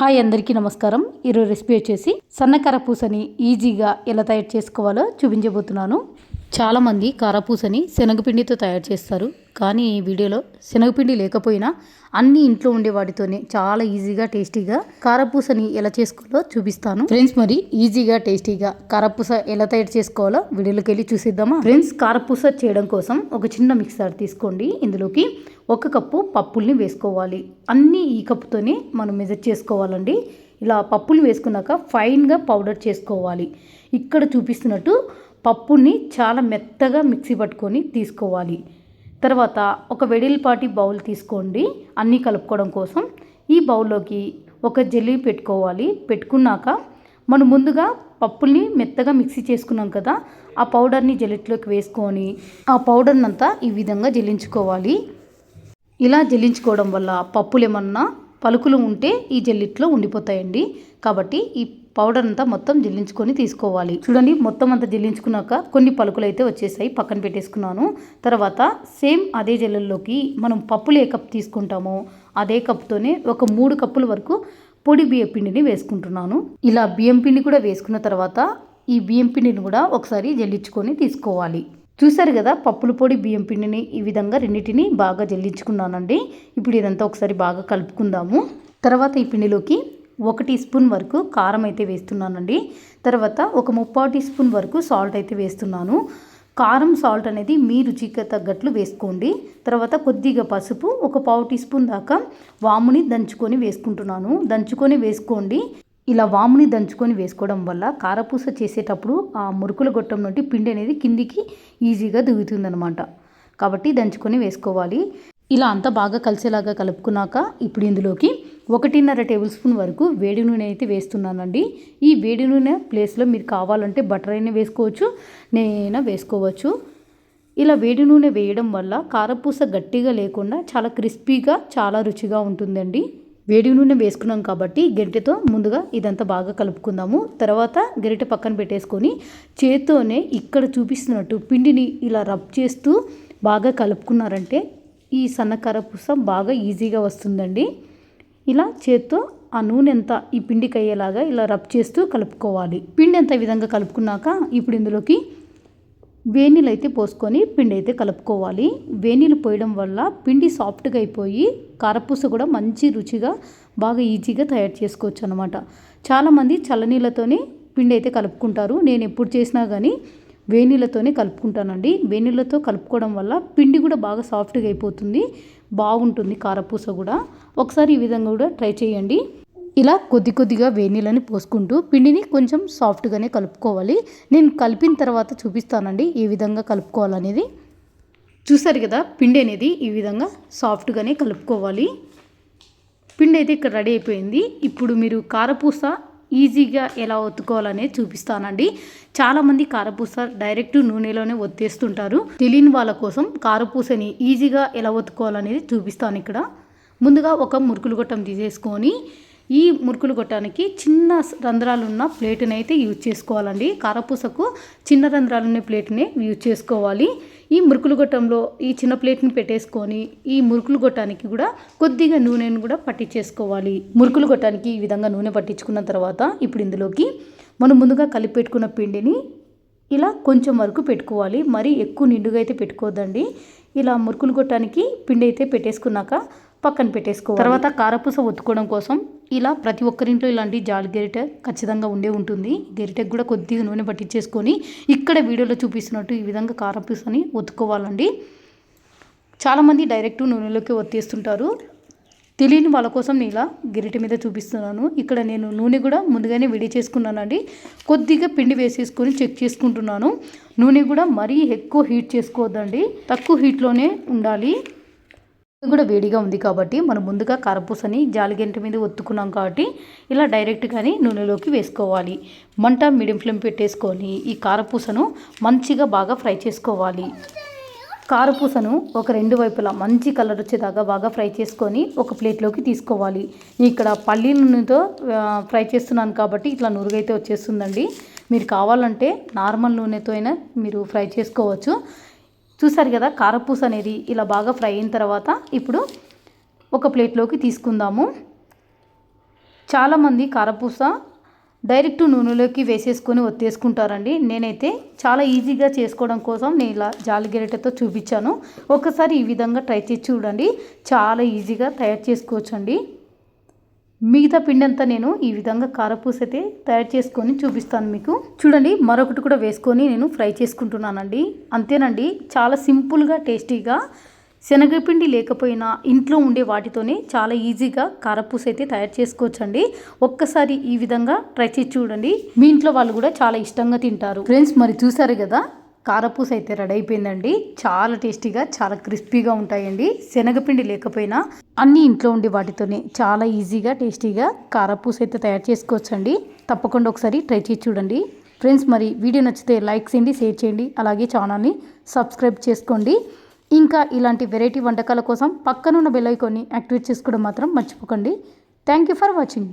Hi అందరికీ నమస్కారం. ఈరోజు రెసిపీ వచ్చేసి సన్నకర పూసని ఈజీగా ఎలా తయారు చేసుకోవాలో చూపించబోతున్నాను. చాలామంది కారపూసని శనగపిండితో తయారు చేస్తారు. కానీ ఈ వీడియోలో శనగపిండి లేకపోయినా అన్ని ఇంట్లో ఉండే వాటితోనే చాలా ఈజీగా టేస్టీగా కారపూసని ఎలా చేసుకోవాలో చూపిస్తాను. ఫ్రెండ్స్ మరి ఈజీగా టేస్టీగా కారపూస ఎలా తయారు చేసుకోవాలో వీడియోలోకి వెళ్ళి చూసిద్దామా? ఫ్రెండ్స్ కారపూస చేయడం కోసం ఒక చిన్న మిక్సర్ తీసుకోండి. ఇందులోకి ఒక కప్పు పప్పుల్ని వేసుకోవాలి. అన్నీ ఈ కప్పుతోనే మనం మెజర్ చేసుకోవాలండి. ఇలా పప్పులు వేసుకున్నాక ఫైన్గా పౌడర్ చేసుకోవాలి. ఇక్కడ చూపిస్తున్నట్టు పప్పుని చాలా మెత్తగా మిక్సీ పట్టుకొని తీసుకోవాలి. తర్వాత ఒక వెడిల్పాటి బౌల్ తీసుకోండి. అన్నీ కలుపుకోవడం కోసం ఈ బౌల్లోకి ఒక జల్లీ పెట్టుకోవాలి. పెట్టుకున్నాక మనం ముందుగా పప్పుల్ని మెత్తగా మిక్సీ చేసుకున్నాం కదా ఆ పౌడర్ని జల్లెట్లోకి వేసుకొని ఆ పౌడర్ని అంతా ఈ విధంగా జల్లించుకోవాలి. ఇలా జల్లించుకోవడం వల్ల పప్పులు ఏమన్నా పలుకులు ఉంటే ఈ జల్లెట్లో ఉండిపోతాయండి. కాబట్టి ఈ పౌడర్ అంతా మొత్తం జల్లించుకొని తీసుకోవాలి. చూడండి మొత్తం అంతా జల్లించుకున్నాక కొన్ని పలుకులు అయితే వచ్చేసాయి. పక్కన పెట్టేసుకున్నాను. తర్వాత సేమ్ అదే జల్లెల్లోకి మనం పప్పులు ఏ కప్ తీసుకుంటామో అదే కప్తోనే ఒక మూడు కప్పుల వరకు పొడి బియ్యం పిండిని వేసుకుంటున్నాను. ఇలా బియ్యం పిండి కూడా వేసుకున్న తర్వాత ఈ బియ్యం పిండిని కూడా ఒకసారి జల్లించుకొని తీసుకోవాలి. చూసారు కదా పప్పుల పొడి బియ్యం పిండిని ఈ విధంగా రెండింటిని బాగా జల్లించుకున్నానండి. ఇప్పుడు ఇదంతా ఒకసారి బాగా కలుపుకుందాము. తర్వాత ఈ పిండిలోకి ఒక టీ స్పూన్ వరకు కారం అయితే వేస్తున్నానండి. తర్వాత ఒక ముప్పా టీ స్పూన్ వరకు సాల్ట్ అయితే వేస్తున్నాను. కారం సాల్ట్ అనేది మీ రుచికి తగ్గట్లు వేసుకోండి. తర్వాత కొద్దిగా పసుపు ఒక పావు టీ స్పూన్ దాకా వాముని దంచుకొని వేసుకుంటున్నాను. దంచుకొని వేసుకోండి. ఇలా వాముని దంచుకొని వేసుకోవడం వల్ల కారపూస చేసేటప్పుడు ఆ మురుకుల గొట్టం నుండి పిండి అనేది కిందికి ఈజీగా దిగుతుందనమాట కాబట్టి దంచుకొని వేసుకోవాలి. ఇలా అంతా బాగా కలిసేలాగా కలుపుకున్నాక ఇప్పుడు ఇందులోకి ఒకటిన్నర టేబుల్ స్పూన్ వరకు వేడి నూనె అయితే వేస్తున్నానండి. ఈ వేడి నూనె ప్లేస్లో మీరు కావాలంటే బటర్ అయినా వేసుకోవచ్చు నేనైనా వేసుకోవచ్చు. ఇలా వేడి నూనె వేయడం వల్ల కారపూస గట్టిగా లేకుండా చాలా క్రిస్పీగా చాలా రుచిగా ఉంటుందండి. వేడి నూనె వేసుకున్నాం కాబట్టి గరిటెతో ముందుగా ఇదంతా బాగా కలుపుకుందాము. తర్వాత గరిటె పక్కన పెట్టేసుకొని చేత్తోనే ఇక్కడ చూపిస్తున్నట్టు పిండిని ఇలా రబ్ చేస్తూ బాగా కలుపుకున్నారంటే ఈ సన్నకారపూస బాగా ఈజీగా వస్తుందండి. ఇలా చేత్తో ఆ నూనె ఎంత ఈ పిండికి అయ్యేలాగా ఇలా రబ్ చేస్తూ కలుపుకోవాలి. పిండి ఎంత ఈ విధంగా కలుపుకున్నాక ఇప్పుడు ఇందులోకి వేనీళ్ళు అయితే పోసుకొని పిండి అయితే కలుపుకోవాలి. వేనీళ్ళు పోయడం వల్ల పిండి సాఫ్ట్గా అయిపోయి కారపూస కూడా మంచి రుచిగా బాగా ఈజీగా తయారు చేసుకోవచ్చు అనమాట చాలామంది చల్లనీళ్ళతోనే పిండి అయితే కలుపుకుంటారు. నేను ఎప్పుడు చేసినా కానీ వేనీళ్ళతోనే కలుపుకుంటానండి. వేనీళ్ళతో కలుపుకోవడం వల్ల పిండి కూడా బాగా సాఫ్ట్గా అయిపోతుంది. బాగుంటుంది కారపూస కూడా. ఒకసారి ఈ విధంగా కూడా ట్రై చేయండి. ఇలా కొద్ది కొద్దిగా వేనీళ్ళని పోసుకుంటూ పిండిని కొంచెం సాఫ్ట్గానే కలుపుకోవాలి. నేను కలిపిన తర్వాత చూపిస్తానండి ఏ విధంగా కలుపుకోవాలనేది. చూసారు కదా పిండి అనేది ఈ విధంగా సాఫ్ట్గానే కలుపుకోవాలి. పిండి అయితే ఇక్కడ రెడీ అయిపోయింది. ఇప్పుడు మీరు కారపూస ఈజీగా ఎలా ఒత్తుకోవాలనేది చూపిస్తానండి. చాలామంది కారపూస డైరెక్ట్ నూనెలోనే ఒత్తేస్తుంటారు. తెలియని వాళ్ళ కోసం కారపూసని ఈజీగా ఎలా ఒత్తుకోవాలనేది చూపిస్తాను ఇక్కడ. ముందుగా ఒక మురుకులు గొట్టం తీసేసుకొని ఈ మురుకులు గొట్టానికి చిన్న రంధ్రాలున్న ప్లేట్ని అయితే యూజ్ చేసుకోవాలండి. కారపూసకు చిన్న రంధ్రాలున్న ప్లేట్ని యూజ్ చేసుకోవాలి. ఈ మురుకులు గొట్టంలో ఈ చిన్న ప్లేట్ని పెట్టేసుకొని ఈ మురుకులు గొట్టానికి కూడా కొద్దిగా నూనెను కూడా పట్టించేసుకోవాలి. మురుకులు గొట్టానికి ఈ విధంగా నూనె పట్టించుకున్న తర్వాత ఇప్పుడు ఇందులోకి మనం ముందుగా కలిపి పెట్టుకున్న పిండిని ఇలా కొంచెం వరకు పెట్టుకోవాలి. మరీ ఎక్కువ నిండుగా అయితే పెట్టుకోవద్దండి. ఇలా మురుకులు గొట్టానికి పిండి అయితే పెట్టేసుకున్నాక పక్కన పెట్టేసుకోవాలి. తర్వాత కారపూస ఒత్తుకోవడం కోసం ఇలా ప్రతి ఒక్కరింట్లో ఇలాంటి జాలి గెరిటె ఖచ్చితంగా ఉండే ఉంటుంది. గరిటెకి కూడా కొద్దిగా నూనె పట్టించేసుకొని ఇక్కడ వీడియోలో చూపిస్తున్నట్టు ఈ విధంగా కారం పీసుని ఒత్తుకోవాలండి. చాలామంది డైరెక్ట్ నూనెలోకి ఒత్తేస్తుంటారు. తెలియని వాళ్ళ కోసం నేను ఇలా గిరిటి మీద చూపిస్తున్నాను. ఇక్కడ నేను నూనె కూడా ముందుగానే విడి చేసుకున్నానండి. కొద్దిగా పిండి వేసేసుకొని చెక్ చేసుకుంటున్నాను. నూనె కూడా మరీ ఎక్కువ హీట్ చేసుకోవద్దండి. తక్కువ హీట్లోనే ఉండాలి. కూడా వేడిగా ఉంది కాబట్టి మనం ముందుగా కారపూసని జాలిగంట మీద ఒత్తుకున్నాం కాబట్టి ఇలా డైరెక్ట్గానే నూనెలోకి వేసుకోవాలి. మంట మీడియం ఫ్లేమ్ పెట్టేసుకొని ఈ కారపూసను మంచిగా బాగా ఫ్రై చేసుకోవాలి. కారపూసను ఒక రెండు వైపులా మంచి కలర్ వచ్చేదాకా బాగా ఫ్రై చేసుకొని ఒక ప్లేట్లోకి తీసుకోవాలి. ఇక్కడ పల్లి నూనెతో ఫ్రై చేస్తున్నాను కాబట్టి ఇట్లా నురుగైతే వచ్చేస్తుందండి. మీరు కావాలంటే నార్మల్ నూనెతో అయినా మీరు ఫ్రై చేసుకోవచ్చు. చూసారు కదా కారపూస అనేది ఇలా బాగా ఫ్రై అయిన తర్వాత ఇప్పుడు ఒక ప్లేట్లోకి తీసుకుందాము. చాలామంది కారపూస డైరెక్ట్ నూనెలోకి వేసేసుకొని ఒత్తేసుకుంటారండి. నేనైతే చాలా ఈజీగా చేసుకోవడం కోసం నేను ఇలా జాలిగెరటతో చూపించాను. ఒకసారి ఈ విధంగా ట్రై చేసి చూడండి. చాలా ఈజీగా తయారు చేసుకోవచ్చండి. మిగతా పిండి అంతా నేను ఈ విధంగా కారపూస అయితే తయారు చేసుకొని చూపిస్తాను మీకు. చూడండి మరొకటి కూడా వేసుకొని నేను ఫ్రై చేసుకుంటున్నానండి. అంతేనండి చాలా సింపుల్గా టేస్టీగా శనగపిండి లేకపోయినా ఇంట్లో ఉండే వాటితోనే చాలా ఈజీగా కారపూస అయితే తయారు చేసుకోవచ్చండి. ఒక్కసారి ఈ విధంగా ట్రై చేసి చూడండి. మీ ఇంట్లో వాళ్ళు కూడా చాలా ఇష్టంగా తింటారు. ఫ్రెండ్స్ మరి చూసారు కదా కారపూస అయితే రెడీ అయిపోయిందండి. చాలా టేస్టీగా చాలా క్రిస్పీగా ఉంటాయండి. శనగపిండి లేకపోయినా అన్నీ ఇంట్లో ఉండే వాటితోనే చాలా ఈజీగా టేస్టీగా కారపూస అయితే తయారు చేసుకోవచ్చండి. తప్పకుండా ఒకసారి ట్రై చేసి చూడండి. ఫ్రెండ్స్ మరి వీడియో నచ్చితే లైక్ చేయండి షేర్ చేయండి. అలాగే ఛానల్ని సబ్స్క్రైబ్ చేసుకోండి. ఇంకా ఇలాంటి వెరైటీ వంటకాల కోసం పక్కనున్న బెల్ ఐకాన్ని యాక్టివేట్ చేసుకోవడం మాత్రం మర్చిపోకండి. Thank you for watching.